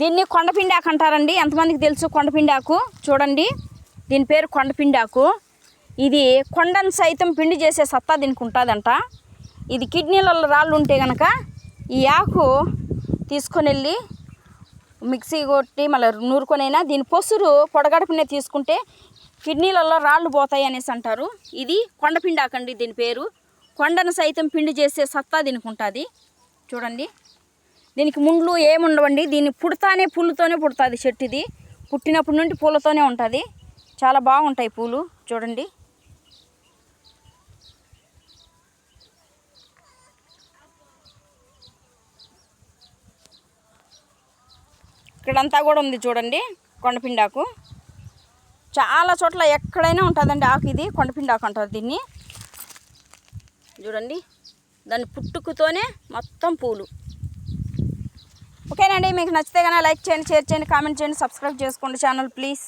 దీన్ని కొండపిండాకు అంటారండి. ఎంతమందికి తెలుసు కొండపిండాకు? చూడండి. దీని పేరు కొండపిండాకు. ఇది కొండను సైతం పిండి చేసే సత్తా దీనికి ఉంటుందంట. ఇది కిడ్నీలలో రాళ్ళు ఉంటే కనుక ఈ ఆకు తీసుకొని వెళ్ళి మిక్సీ కొట్టి మళ్ళీ నూరుకొనైనా దీని పొసురు పొడగడుపునే తీసుకుంటే కిడ్నీలలో రాళ్ళు పోతాయి అనేసి అంటారు. ఇది కొండపిండాకండి దీని పేరు. కొండను సైతం పిండి చేసే సత్తా దీనికి ఉంటుంది. చూడండి. దీనికి ముండ్లు ఏముండవండి? దీన్ని పుడతానే పుల్లుతోనే పుడుతుంది చెట్టు ఇది పుట్టినప్పటి నుండి పూలతోనే ఉంటుంది. చాలా బాగుంటాయి పూలు. చూడండి. ఇక్కడంతా కూడా ఉంది చూడండి కొండపిండాకు. చాలా చోట్ల ఎక్కడైనా ఉంటుందండి ఆకు ఇది. కొండపిండాకు అంటారు దీన్ని. చూడండి. దాని పుట్టుకతోనే మొత్తం పూలు. ఓకేనండి మీకు నచ్చితే కనుక లైక్ చేయండి షేర్ చేయండి కామెంట్ చేయండి సబ్స్క్రైబ్ చేసుకోండి ఛానల్ ప్లీజ్.